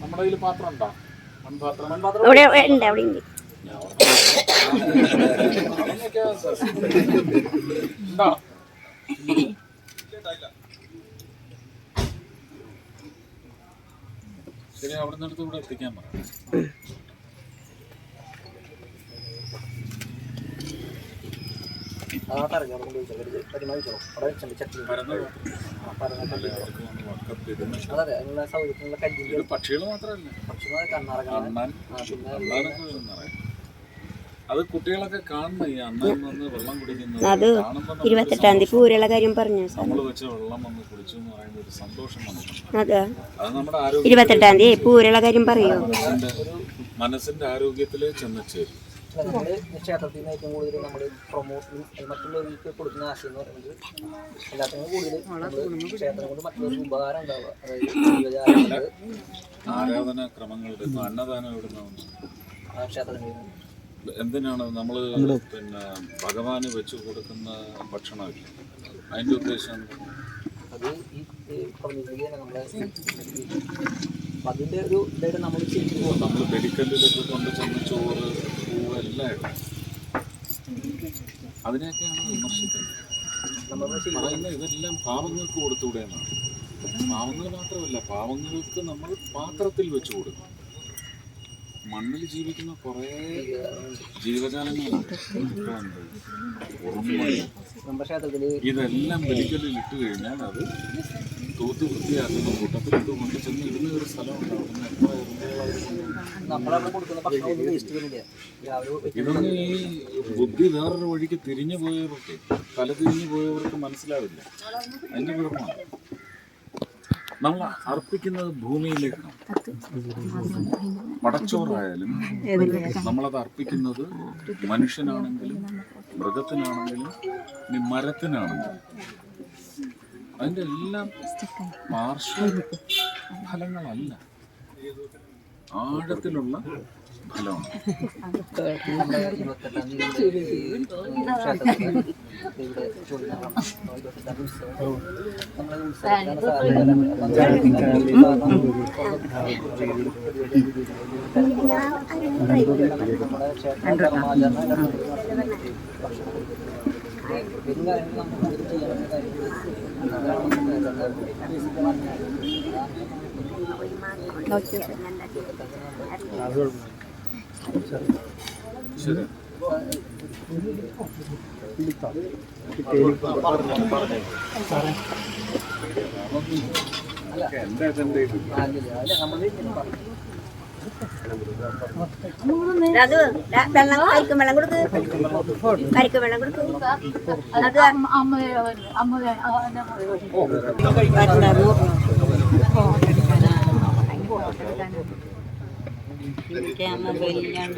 നമ്മുടെ കയ്യിൽ പാത്രം ഉണ്ടോ? ഇവിടെ ഉണ്ട് അവിടെ ഉണ്ട്. ശരി അവിടെ നിന്നെടുത്ത് ഇവിടെ എത്തിക്കാൻ പറ. പക്ഷികൾ മാത്രമല്ല. അത് കുട്ടികളൊക്കെ കാണുന്ന ഈ അണ്ണാൻ വന്ന് വെള്ളം കുടിക്കുന്നത് അത് ഇരുപത്തെട്ടാം തീയതി പൂരയുള്ള കാര്യം പറഞ്ഞു നമ്മൾ വെച്ച വെള്ളം വന്ന് കുടിച്ചു എന്ന് പറയുന്ന ഒരു സന്തോഷം നമുക്ക് അതെ. അത് നമ്മുടെ ആരോഗ്യ ഇരുപത്തെട്ടാം തീയതി പൂരയുള്ള കാര്യം പറയൂ? മനസ്സിന്റെ ആരോഗ്യത്തിലേ ആരോഗ്യത്തിൽ ചെന്ന് ചേരും നമ്മൾ ക്ഷേത്രത്തിൽ നിന്ന് ഏറ്റവും കൂടുതൽ നമ്മൾ പ്രൊമോഷനും മറ്റുള്ളവർക്ക് കൊടുക്കുന്ന ആശയം എന്ന് പറയുന്നത് എല്ലാത്തിനും കൂടുതൽ നമ്മൾ ക്ഷേത്രം കൊണ്ട് മറ്റുള്ളവർക്ക് ഉപകാരം ഉണ്ടാവുക. അതായത് ആരാധനാ ക്രമങ്ങളുടെ അന്നദാനം എവിടുന്ന ക്ഷേത്രത്തിൽ എന്തിനാണ് നമ്മൾ പിന്നെ ഭഗവാന് വെച്ച് കൊടുക്കുന്ന ഭക്ഷണമില്ല അതിന്റെ ഉദ്ദേശം? അത് ഈ അതിന്റെ ഒരു ഇതായിട്ട് നമ്മൾ ചെയ്തു പോകുന്നു നമ്മൾ ബലിക്കല്ലിലൊക്കെ കൊണ്ട് ചെന്ന് ചോറ് അതിനെയൊക്കെയാണ് വിമർശിക്കുന്നത് ഇതെല്ലാം പാവങ്ങൾക്ക് കൊടുത്തുകൂടെ എന്നാണ് പാവങ്ങൾ മാത്രമല്ല പാവങ്ങൾക്ക് നമ്മൾ പാത്രത്തിൽ വെച്ച് കൊടുക്കും മണ്ണിൽ ജീവിക്കുന്ന കുറേ ജീവജാലങ്ങളുണ്ട് ഇതെല്ലാം ബലിക്കല്ലിൽ ഇട്ട് കഴിഞ്ഞാൽ അത് തൂത്ത് വൃത്തിയാക്കുന്ന കൂട്ടത്തിൽ ഇത് കൊണ്ട് ചെന്ന് ഇടുന്ന ഒരു സ്ഥലമുണ്ട്. അവിടുന്ന് എത്ര ഇതൊന്നും ഈ ബുദ്ധി വേറൊരു വഴിക്ക് തിരിഞ്ഞു പോയവർക്ക് തല തിരിഞ്ഞു പോയവർക്ക് മനസ്സിലാവില്ല. അതിന്റെ കുഴപ്പമാണ് നമ്മൾ അർപ്പിക്കുന്നത് ഭൂമിയിലേക്കാണ് പടച്ചോറായാലും നമ്മളത് അർപ്പിക്കുന്നത് മനുഷ്യനാണെങ്കിലും മൃഗത്തിനാണെങ്കിലും മരത്തിനാണെങ്കിലും. അതിന്റെ എല്ലാം പാർശ്വ ഫലങ്ങളല്ല. ആഴത്തിലുള്ള ഫലമാണ്. നമ്മുടെ പിന്നെ കാര്യങ്ങൾ നമുക്ക് കാര്യങ്ങൾ ശരി എന്റെ അജണ്ടയിൽ അല്ല നമ്മൾ അത് വെള്ളം കരിക്കും വെള്ളം കൊടുക്ക് കരിക്കും വെള്ളം കൊടുക്കും അത് പറയാൻ